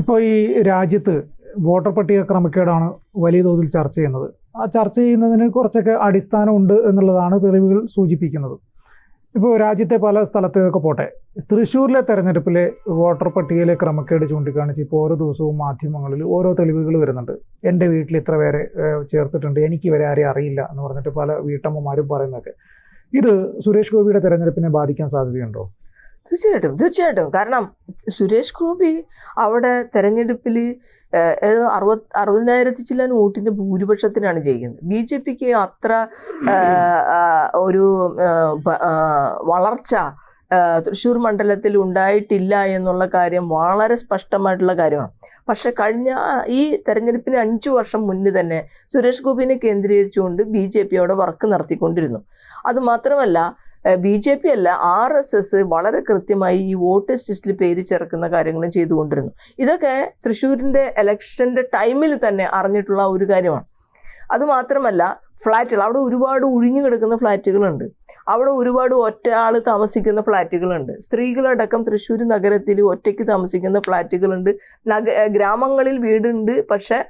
ഇപ്പോൾ ഈ രാജ്യത്ത് വോട്ടർ പട്ടിക ക്രമക്കേടാണ് വലിയ തോതിൽ ചർച്ച ചെയ്യുന്നത്. ആ ചർച്ച ചെയ്യുന്നതിന് കുറച്ചൊക്കെ അടിസ്ഥാനമുണ്ട് എന്നുള്ളതാണ് തെളിവുകൾ സൂചിപ്പിക്കുന്നത്. ഇപ്പോൾ രാജ്യത്തെ പല സ്ഥലത്തേക്കൊക്കെ പോട്ടെ തൃശ്ശൂരിലെ തെരഞ്ഞെടുപ്പിലെ വോട്ടർ പട്ടികയിലെ ക്രമക്കേട് ചൂണ്ടിക്കാണിച്ച് ഇപ്പോൾ ഓരോ ദിവസവും മാധ്യമങ്ങളിൽ ഓരോ തെളിവുകൾ വരുന്നുണ്ട്. എന്റെ വീട്ടിൽ ഇത്ര പേരെ ചേർത്തിട്ടുണ്ട് എനിക്ക് ഇവരെ ആരെയും അറിയില്ല എന്ന് പറഞ്ഞിട്ട് പല വീട്ടമ്മമാരും പറയുന്നതൊക്കെ. ഇത് സുരേഷ് ഗോപിയുടെ തെരഞ്ഞെടുപ്പിനെ ബാധിക്കാൻ സാധ്യതയുണ്ടോ? തീർച്ചയായിട്ടും തീർച്ചയായിട്ടും. കാരണം സുരേഷ് ഗോപി അവിടെ തെരഞ്ഞെടുപ്പിൽ അറുപത് അറുപതിനായിരത്തി ചില്ലാൻ വോട്ടിന്റെ ഭൂരിപക്ഷത്തിനാണ് ജയിക്കുന്നത്. ബി ജെ പിക്ക് അത്ര ഒരു വളർച്ച തൃശ്ശൂർ മണ്ഡലത്തിൽ ഉണ്ടായിട്ടില്ല എന്നുള്ള കാര്യം വളരെ സ്പഷ്ടമായിട്ടുള്ള കാര്യമാണ്. പക്ഷെ കഴിഞ്ഞ ഈ തെരഞ്ഞെടുപ്പിന് അഞ്ചു വർഷം മുന്നേ തന്നെ സുരേഷ് ഗോപിനെ കേന്ദ്രീകരിച്ചുകൊണ്ട് ബി ജെ പി അവിടെ വർക്ക് നടത്തിക്കൊണ്ടിരുന്നു. അത് മാത്രമല്ല ബി ജെ പി അല്ല ആർ എസ് എസ് വളരെ കൃത്യമായി ഈ വോട്ടേഴ്സ് ലിസ്റ്റിൽ പേര് ചേർക്കുന്ന കാര്യങ്ങളും ചെയ്തുകൊണ്ടിരുന്നു. ഇതൊക്കെ തൃശ്ശൂരിന്റെ ഇലക്ഷന്റെ ടൈമിൽ തന്നെ അറിഞ്ഞിട്ടുള്ള ഒരു കാര്യമാണ്. അതുമാത്രമല്ല ഫ്ലാറ്റുകൾ അവിടെ ഒരുപാട് ഒഴിഞ്ഞു കിടക്കുന്ന ഫ്ലാറ്റുകളുണ്ട്. അവിടെ ഒരുപാട് ഒറ്റ ആൾ താമസിക്കുന്ന ഫ്ലാറ്റുകളുണ്ട്. സ്ത്രീകളടക്കം തൃശ്ശൂർ നഗരത്തിൽ ഒറ്റയ്ക്ക് താമസിക്കുന്ന ഫ്ലാറ്റുകളുണ്ട്. നഗ ഗ്രാമങ്ങളിൽ വീടുണ്ട് പക്ഷേ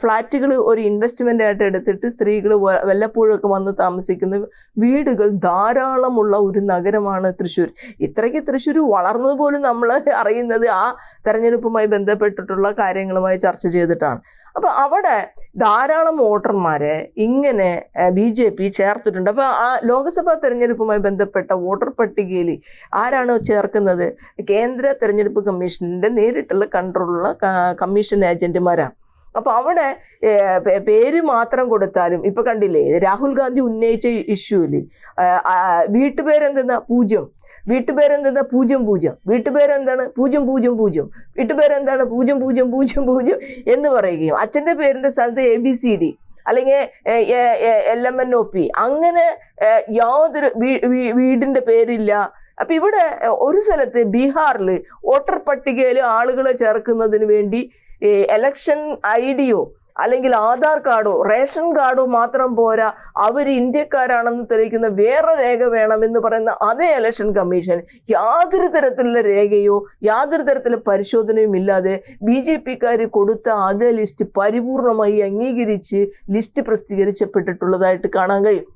ഫ്ലാറ്റുകൾ ഒരു ഇൻവെസ്റ്റ്മെന്റ് ആയിട്ട് എടുത്തിട്ട് സ്ത്രീകൾ വല്ലപ്പോഴൊക്കെ വന്ന് താമസിക്കുന്ന വീടുകൾ ധാരാളമുള്ള ഒരു നഗരമാണ് തൃശ്ശൂർ. ഇത്രയ്ക്ക് തൃശ്ശൂർ വളർന്നത് പോലും നമ്മൾ അറിയുന്നത് ആ തെരഞ്ഞെടുപ്പുമായി ബന്ധപ്പെട്ടിട്ടുള്ള കാര്യങ്ങളുമായി ചർച്ച ചെയ്തിട്ടാണ്. അപ്പോൾ അവിടെ ധാരാളം വോട്ടർമാരെ ഇങ്ങനെ ബി ജെ പി ചേർത്തിട്ടുണ്ട്. അപ്പോൾ ആ ലോക്സഭാ തെരഞ്ഞെടുപ്പുമായി ബന്ധപ്പെട്ട വോട്ടർ പട്ടികയിൽ ആരാണ് ചേർക്കുന്നത്? കേന്ദ്ര തെരഞ്ഞെടുപ്പ് കമ്മീഷന്റെ നേരിട്ടുള്ള കൺട്രോളുള്ള കമ്മീഷൻ ഏജന്റുമാരാണ്. അപ്പോൾ അവിടെ പേര് മാത്രം കൊടുത്താലും ഇപ്പൊ കണ്ടില്ലേ രാഹുൽ ഗാന്ധി ഉന്നയിച്ച ഇഷ്യൂവിൽ വീട്ടുപേരെന്തെന്നാ? പൂജ്യം. വീട്ടുപേരെന്താ പൂജ്യം പൂജ്യം. വീട്ടുപേരെന്താണ്? പൂജ്യം പൂജ്യം പൂജ്യം. വീട്ടുപേരെന്താണ്? പൂജ്യം പൂജ്യം പൂജ്യം പൂജ്യം എന്ന് പറയുകയും അച്ഛന്റെ പേരിന്റെ സ്ഥലത്ത് എ ബി സി ഡി അല്ലെങ്കിൽ L M N O P അങ്ങനെ യാതൊരു വീടിന്റെ പേരില്ല. അപ്പം ഇവിടെ ഒരു സ്ഥലത്ത് ബീഹാറിൽ വോട്ടർ പട്ടികയിൽ ആളുകളെ ചേർക്കുന്നതിന് വേണ്ടി എലക്ഷൻ ഐ ഡിയോ അല്ലെങ്കിൽ ആധാർ കാർഡോ റേഷൻ കാർഡോ മാത്രം പോരാ. അവർ ഇന്ത്യക്കാരാണെന്ന് തെളിയിക്കുന്ന വേറെ രേഖ വേണമെന്ന് പറയുന്ന അതേ ഇലക്ഷൻ കമ്മീഷൻ യാതൊരു തരത്തിലുള്ള രേഖയോ യാതൊരു തരത്തിലുള്ള പരിശോധനയും ഇല്ലാതെ ബി ജെ പിക്കാർ കൊടുത്ത അതേ ലിസ്റ്റ് പരിപൂർണമായി അംഗീകരിച്ച് ലിസ്റ്റ് പ്രസിദ്ധീകരിച്ചപ്പെട്ടിട്ടുള്ളതായിട്ട് കാണാൻ കഴിയും.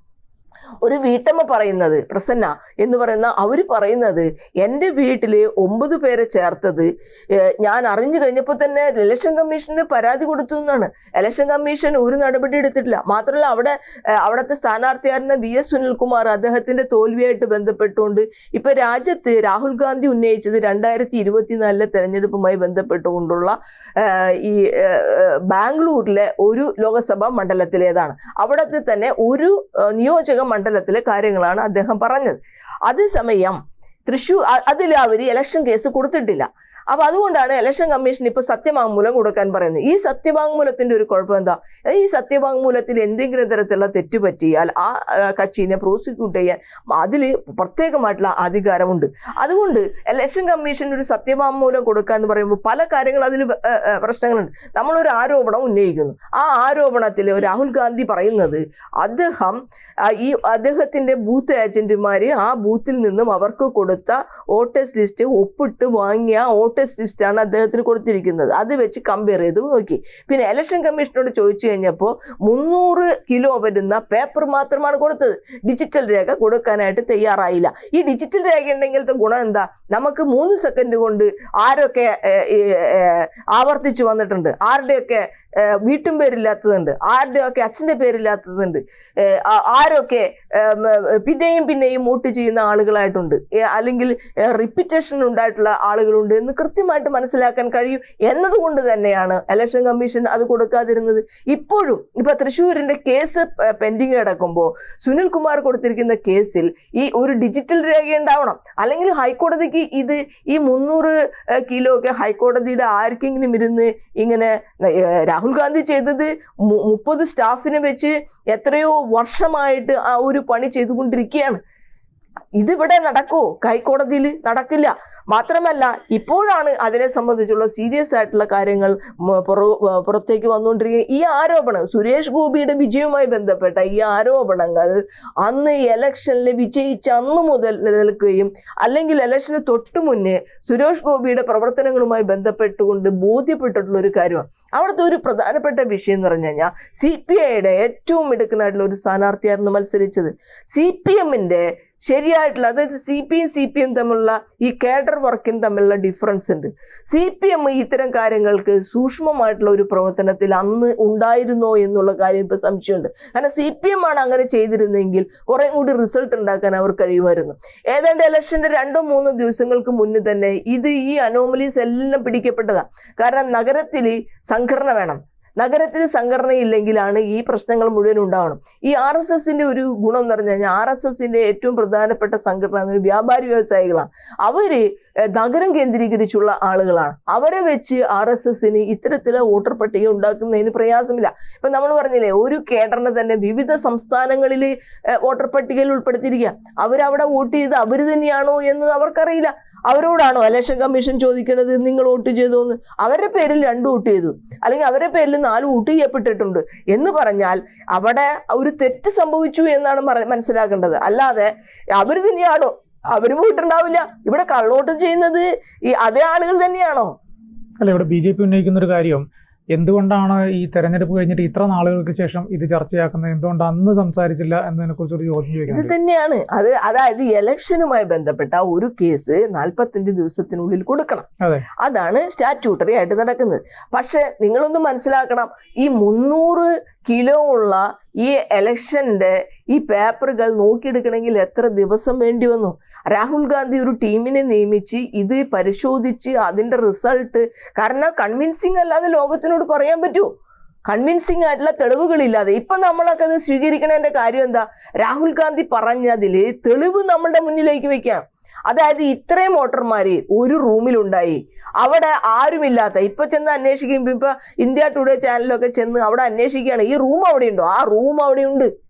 ഒരു വീട്ടമ്മ പറയുന്നത് പ്രസന്ന എന്ന് പറയുന്ന അവർ പറയുന്നത് എന്റെ വീട്ടിൽ ഒമ്പത് പേരെ ചേർത്തത് ഞാൻ അറിഞ്ഞു കഴിഞ്ഞപ്പോൾ തന്നെ ഇലക്ഷൻ കമ്മീഷന് പരാതി കൊടുത്തു എന്നാണ്. ഇലക്ഷൻ കമ്മീഷൻ ഒരു നടപടി എടുത്തിട്ടില്ല. മാത്രമല്ല അവിടെ അവിടുത്തെ സ്ഥാനാർത്ഥിയായിരുന്ന വി എസ് സുനിൽകുമാർ അദ്ദേഹത്തിന്റെ തോൽവിയായിട്ട് ബന്ധപ്പെട്ടുകൊണ്ട് ഇപ്പൊ രാജ്യത്ത് രാഹുൽ ഗാന്ധി ഉന്നയിച്ചത് രണ്ടായിരത്തി ഇരുപത്തിനാലിലെ തെരഞ്ഞെടുപ്പുമായി ബന്ധപ്പെട്ടുകൊണ്ടുള്ള ഈ ബാംഗ്ലൂരിലെ ഒരു ലോകസഭാ മണ്ഡലത്തിലേതാണ്. അവിടത്തെ തന്നെ ഒരു ഏഹ്, നിയോജക മണ്ഡലത്തിലെ കാര്യങ്ങളാണ് അദ്ദേഹം പറഞ്ഞത്. അതേസമയം തൃശൂർ അതിൽ അവർ ഇലക്ഷൻ കേസ് കൊടുത്തിട്ടില്ല. അപ്പൊ അതുകൊണ്ടാണ് ഇലക്ഷൻ കമ്മീഷൻ ഇപ്പൊ സത്യവാങ്മൂലം കൊടുക്കാൻ പറയുന്നത്. ഈ സത്യവാങ്മൂലത്തിന്റെ ഒരു കുഴപ്പം എന്താ ഈ സത്യവാങ്മൂലത്തിൽ എന്തെങ്കിലും തരത്തിലുള്ള തെറ്റ് പറ്റിയാൽ ആ കക്ഷീനെ പ്രോസിക്യൂട്ട് ചെയ്യാൻ അതിൽ പ്രത്യേകമായിട്ടുള്ള അധികാരമുണ്ട്. അതുകൊണ്ട് ഇലക്ഷൻ കമ്മീഷൻ ഒരു സത്യവാങ്മൂലം കൊടുക്കുക എന്ന് പറയുമ്പോൾ പല കാര്യങ്ങൾ അതിൽ പ്രശ്നങ്ങളുണ്ട്. നമ്മളൊരു ആരോപണം ഉന്നയിക്കുന്നു. ആ ആരോപണത്തിൽ രാഹുൽ ഗാന്ധി പറയുന്നത് അദ്ദേഹം ഈ അദ്ദേഹത്തിന്റെ ബൂത്ത് ഏജന്റുമാർ ആ ബൂത്തിൽ നിന്നും അവർക്ക് കൊടുത്ത വോട്ടേഴ്സ് ലിസ്റ്റ് ഒപ്പിട്ട് വാങ്ങിയ വോട്ടേഴ്സ് ലിസ്റ്റാണ് അദ്ദേഹത്തിന് കൊടുത്തിരിക്കുന്നത്. അത് വെച്ച് കമ്പയർ ചെയ്ത് നോക്കി. പിന്നെ ഇലക്ഷൻ കമ്മീഷനോട് ചോദിച്ചു കഴിഞ്ഞപ്പോൾ മുന്നൂറ് കിലോ വരുന്ന പേപ്പർ മാത്രമാണ് കൊടുത്തത്. ഡിജിറ്റൽ രേഖ കൊടുക്കാനായിട്ട് തയ്യാറായില്ല. ഈ ഡിജിറ്റൽ രേഖ ഉണ്ടെങ്കിലത്തെ ഗുണം എന്താ? നമുക്ക് മൂന്ന് സെക്കൻഡ് കൊണ്ട് ആരൊക്കെ ആവർത്തിച്ച് വന്നിട്ടുണ്ട്. ആരുടെയൊക്കെ വീട്ടും പേരില്ലാത്തതുണ്ട്. ആരുടെയൊക്കെ അച്ഛന്റെ പേരില്ലാത്തതുണ്ട്. ആരൊക്കെ പിന്നെയും പിന്നെയും വോട്ട് ചെയ്യുന്ന ആളുകളായിട്ടുണ്ട്. അല്ലെങ്കിൽ റിപ്പിറ്റേഷൻ ഉണ്ടായിട്ടുള്ള ആളുകളുണ്ട് എന്ന് കൃത്യമായിട്ട് മനസ്സിലാക്കാൻ കഴിയും എന്നതുകൊണ്ട് തന്നെയാണ് ഇലക്ഷൻ കമ്മീഷൻ അത് കൊടുക്കാതിരുന്നത്. ഇപ്പോഴും ഇപ്പൊ തൃശ്ശൂരിന്റെ കേസ് പെൻഡിങ് കിടക്കുമ്പോൾ സുനിൽ കുമാർ കൊടുത്തിരിക്കുന്ന കേസിൽ ഈ ഒരു ഡിജിറ്റൽ രേഖ ഉണ്ടാവണം. അല്ലെങ്കിൽ ഹൈക്കോടതിക്ക് ഇത് ഈ മുന്നൂറ് കിലോ ഒക്കെ ഹൈക്കോടതിയുടെ ആർക്കെങ്കിലും ഇരുന്ന് ഇങ്ങനെ രാഹുൽ ഗാന്ധി ചെയ്തത് മുപ്പത് സ്റ്റാഫിനെ വെച്ച് എത്രയോ വർഷമായിട്ട് ആ ഒരു പണി ചെയ്തുകൊണ്ടിരിക്കുകയാണ്. ഇതിവിടെ നടക്കുമോ ഹൈക്കോടതിയിൽ നടക്കില്ല. മാത്രമല്ല ഇപ്പോഴാണ് അതിനെ സംബന്ധിച്ചുള്ള സീരിയസ് ആയിട്ടുള്ള കാര്യങ്ങൾ പുറത്തേക്ക് വന്നുകൊണ്ടിരിക്കുക ഈ ആരോപണം സുരേഷ് ഗോപിയുടെ വിജയവുമായി ബന്ധപ്പെട്ട ഈ ആരോപണങ്ങൾ അന്ന് ഇലക്ഷനിൽ വിജയിച്ച അന്ന് മുതൽ നിലനിൽക്കുകയും അല്ലെങ്കിൽ ഇലക്ഷന് തൊട്ടു മുന്നേ സുരേഷ് ഗോപിയുടെ പ്രവർത്തനങ്ങളുമായി ബന്ധപ്പെട്ടുകൊണ്ട് ബോധ്യപ്പെട്ടിട്ടുള്ള ഒരു കാര്യമാണ്. അവിടുത്തെ ഒരു പ്രധാനപ്പെട്ട വിഷയം എന്ന് പറഞ്ഞു കഴിഞ്ഞാൽ സി പി ഐയുടെ ഏറ്റവും മിടുക്കനായിട്ടുള്ള ഒരു സ്ഥാനാർത്ഥിയായിരുന്നു മത്സരിച്ചത്. സി പി എമ്മിന്റെ ശരിയായിട്ടുള്ള അതായത് C P M C P M തമ്മിലുള്ള ഈ കേഡർ വർക്കിന് തമ്മിലുള്ള ഡിഫറൻസ് ഉണ്ട്. സി പി എം ഇത്തരം കാര്യങ്ങൾക്ക് സൂക്ഷ്മമായിട്ടുള്ള ഒരു പ്രവർത്തനത്തിൽ അന്ന് ഉണ്ടായിരുന്നോ എന്നുള്ള കാര്യം ഇപ്പൊ സംശയമുണ്ട്. കാരണം സി പി എം ആണ് അങ്ങനെ ചെയ്തിരുന്നെങ്കിൽ കുറേ കൂടി റിസൾട്ട് ഉണ്ടാക്കാൻ അവർ കഴിയുമായിരുന്നു. ഏതാണ്ട് ഇലക്ഷന്റെ രണ്ടോ മൂന്നോ ദിവസങ്ങൾക്ക് മുന്നേ തന്നെ ഇത് ഈ അനോമലീസ് എല്ലാം പിടിക്കപ്പെട്ടതാണ് കാരണം നഗരത്തിൽ സംഘടന വേണം. നഗരത്തിന് സംഘടനയില്ലെങ്കിലാണ് ഈ പ്രശ്നങ്ങൾ മുഴുവൻ ഉണ്ടാവണം. ഈ ആർ എസ് എസിന്റെ ഒരു ഗുണം എന്ന് പറഞ്ഞു കഴിഞ്ഞാൽ ആർ എസ് എസിന്റെ ഏറ്റവും പ്രധാനപ്പെട്ട സംഘടന എന്ന് പറഞ്ഞാൽ വ്യാപാരി വ്യവസായികളാണ്. അവർ നഗരം കേന്ദ്രീകരിച്ചുള്ള ആളുകളാണ്. അവരെ വെച്ച് ആർ എസ് എസിന് ഇത്തരത്തിലെ വോട്ടർ പട്ടിക ഉണ്ടാക്കുന്നതിന് പ്രയാസമില്ല. ഇപ്പൊ നമ്മൾ പറഞ്ഞില്ലേ ഒരു കേഡറിനെ തന്നെ വിവിധ സംസ്ഥാനങ്ങളിൽ വോട്ടർ പട്ടികയിൽ ഉൾപ്പെടുത്തിയിരിക്കുക. അവരവിടെ വോട്ട് ചെയ്ത് അവർ തന്നെയാണോ എന്ന് അവർക്കറിയില്ല. അവരോടാണോ? ഇലക്ഷൻ കമ്മീഷൻ ചോദിക്കുന്നത് നിങ്ങൾ വോട്ട് ചെയ്തു എന്ന്. അവരുടെ പേരിൽ രണ്ട് വോട്ട് ചെയ്തു. അല്ലെങ്കിൽ അവരുടെ പേരിൽ നാല് വോട്ട് ചെയ്യപ്പെട്ടിട്ടുണ്ട്. എന്ന് പറഞ്ഞാൽ അവിടെ ഒരു തെറ്റ് സംഭവിച്ചു എന്നാണ് മനസ്സിലാക്കേണ്ടത്. അല്ലാതെ അവർ തന്നെയാണോ? അവർ പോയിട്ടുണ്ടാവില്ല. ഇവിടെ കള്ളോട്ടം ചെയ്യുന്നത് ഈ അതേ ആളുകൾ തന്നെയാണോ? അല്ല ഇവിടെ ബി ജെ പി ഉന്നയിക്കുന്ന ഒരു കാര്യം എന്തുകൊണ്ടാണ് ഈ തെരഞ്ഞെടുപ്പ് കഴിഞ്ഞിട്ട് ഇത്ര നാളുകൾക്ക് ശേഷം ഇത് ചർച്ചയാക്കുന്നത്? എന്തുകൊണ്ട് അന്ന് സംസാരിച്ചില്ല എന്നതിനെ കുറിച്ചൊരു ചോദ്യം ഇത് തന്നെയാണ്. അത് അതായത് ഇലക്ഷനുമായി ബന്ധപ്പെട്ട ഒരു കേസ് നാൽപ്പത്തഞ്ച് ദിവസത്തിനുള്ളിൽ കൊടുക്കണം. അതെ. അതാണ് സ്റ്റാറ്റ്യൂട്ടറി ആയിട്ട് നടക്കുന്നത്. പക്ഷെ നിങ്ങളൊന്ന് മനസ്സിലാക്കണം. ഈ മുന്നൂറ് കിലോ ഉള്ള ഈ ഇലക്ഷന്റെ ഈ പേപ്പറുകൾ നോക്കിയെടുക്കണമെങ്കിൽ എത്ര ദിവസം വേണ്ടി വന്നു? രാഹുൽ ഗാന്ധി ഒരു ടീമിനെ നിയമിച്ച് ഇത് പരിശോധിച്ച് അതിന്റെ റിസൾട്ട് കാരണം കൺവിൻസിങ് അല്ലാതെ ലോകത്തിനോട് പറയാൻ പറ്റുമോ കൺവിൻസിങ് ആയിട്ടുള്ള തെളിവുകളില്ലാതെ. ഇപ്പൊ നമ്മളൊക്കെ അത് സ്വീകരിക്കണതിന്റെ കാര്യം എന്താ? രാഹുൽ ഗാന്ധി പറഞ്ഞതിൽ തെളിവ് നമ്മളുടെ മുന്നിലേക്ക് വെക്കാം അതായത് ഇത്രയും വോട്ടർമാര് ഒരു റൂമിലുണ്ടായി. അവിടെ ആരുമില്ലാത്ത ഇപ്പൊ ചെന്ന് അന്വേഷിക്കുമ്പോ ഇപ്പൊ ഇന്ത്യ ടുഡേ ചാനലൊക്കെ ചെന്ന് അവിടെ അന്വേഷിക്കുകയാണ്. ഈ റൂം അവിടെ ഉണ്ടോ ആ റൂം അവിടെ ഉണ്ട്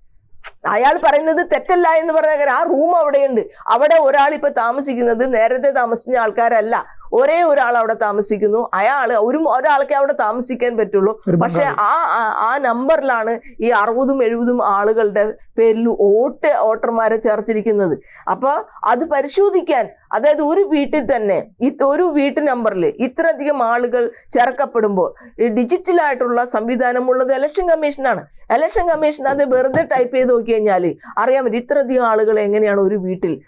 അയാൾ പറയുന്നത് തെറ്റല്ല എന്ന് പറഞ്ഞ ആ റൂം അവിടെയുണ്ട്. അവിടെ ഒരാൾ ഇപ്പൊ താമസിക്കുന്നത് നേരത്തെ താമസിച്ച ആൾക്കാരല്ല. ഒരേ ഒരാൾ അവിടെ താമസിക്കുന്നു. അയാൾ ഒരു ഒരാൾക്കേ അവിടെ താമസിക്കാൻ പറ്റുള്ളൂ. പക്ഷെ ആ ആ- നമ്പറിലാണ് ഈ അറുപതും എഴുപതും ആളുകളുടെ പേരിൽ വോട്ട് വോട്ടർമാരെ ചേർത്തിരിക്കുന്നത്. അപ്പോൾ അത് പരിശോധിക്കാൻ അതായത് ഒരു വീട്ടിൽ തന്നെ ഒരു വീട്ടു നമ്പറിൽ ഇത്രയധികം ആളുകൾ ചേർക്കപ്പെടുമ്പോൾ ഈ ഡിജിറ്റലായിട്ടുള്ള സംവിധാനമുള്ളത് ഇലക്ഷൻ കമ്മീഷനാണ് ഇലക്ഷൻ കമ്മീഷൻ അത് വെറുതെ ടൈപ്പ് ചെയ്ത് നോക്കി കഴിഞ്ഞാൽ അറിയാൻ പറ്റും ഇത്രയധികം ആളുകൾ എങ്ങനെയാണ് ഒരു വീട്ടിൽ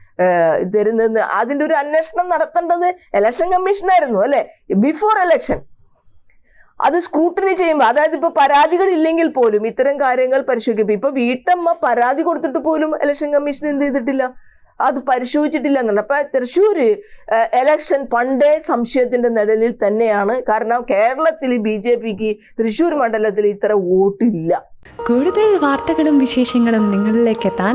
തരുന്നതെന്ന് അതിന്റെ ഒരു അന്വേഷണം നടത്തേണ്ടത് ഇലക്ഷൻ കമ്മീഷനായിരുന്നു അല്ലേ? ബിഫോർ ഇലക്ഷൻ അത് സ്ക്രൂട്ടിനി ചെയ്യുമ്പോൾ അതായത് ഇപ്പൊ പരാതികൾ ഇല്ലെങ്കിൽ പോലും ഇത്തരം കാര്യങ്ങൾ പരിശോധിക്കും ഇപ്പൊ വീട്ടമ്മ പരാതി കൊടുത്തിട്ട് പോലും ഇലക്ഷൻ കമ്മീഷൻ എന്ത് ചെയ്തിട്ടില്ല? അത് പരിശോധിച്ചിട്ടില്ല എന്നാണ് അപ്പൊ തൃശ്ശൂർ എലക്ഷൻ പണ്ടേ സംശയത്തിന്റെ നിഴലിൽ തന്നെയാണ്. കാരണം കേരളത്തിൽ ബി ജെ പിക്ക് തൃശ്ശൂർ മണ്ഡലത്തിൽ ഇത്ര വോട്ടില്ല. കൂടുതൽ വാർത്തകളും വിശേഷങ്ങളും നിങ്ങളിലേക്ക് എത്താൻ